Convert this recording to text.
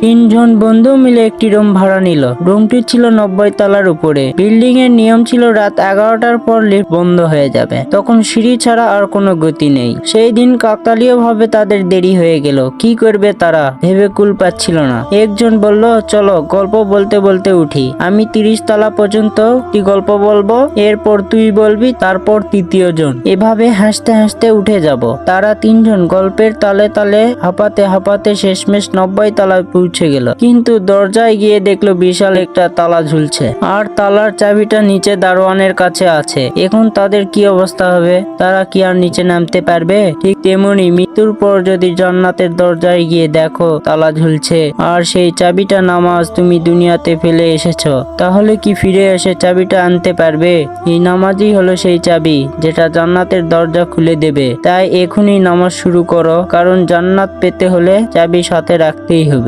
তিনজন বন্ধু মিলে একটি রুম ভাড়া নিল। রুমটি ছিল নব্বই তলার উপরে। বিল্ডিং এর নিয়ম ছিল রাত এগারোটার পর লিফট বন্ধ হয়ে যাবে। তখন সিঁড়ি ছাড়া আর কোনো গতি নেই। সেই দিন কাকতালীয় ভাবে তাদের দেরি হয়ে গেল। কি করবে তারা ভেবে কুল পাচ্ছিল না। একজন বলল, চলো, গল্প বলতে বলতে উঠি। আমি তিরিশ তলা পর্যন্ত কি গল্প বলব, এরপর তুই বলবি, তারপর তৃতীয় জন এভাবে হাসতে হাসতে উঠে যাব। তারা তিনজন গল্পের তালে তালে হাঁপাতে হাঁপাতে শেষমেশ নব্বই তলায় পৌঁছে গেল। কিন্তু দরজায় গিয়ে দেখল বিশাল একটা তালা ঝুলছে। আর তালার চাবিটা নিচে দারোয়ানের কাছে আছে। এখন তাদের কি অবস্থা হবে? তারা কি আর নিচে নামতে পারবে? ঠিক তেমনি মৃত্যুর পর যদি জান্নাতের দরজায় গিয়ে দেখো তালা ঝুলছে, আর সেই চাবিটা নামাজ তুমি দুনিয়াতে ফেলে এসেছ, তাহলে কি ফিরে এসে চাবিটা আনতে পারবে? এই নামাজই হলো সেই চাবি, যেটা জান্নাতের দরজা খুলে দেবে। তাই এখনই নামাজ শুরু করো, কারণ জান্নাত পেতে হলে চাবি সাথে রাখতেই হবে।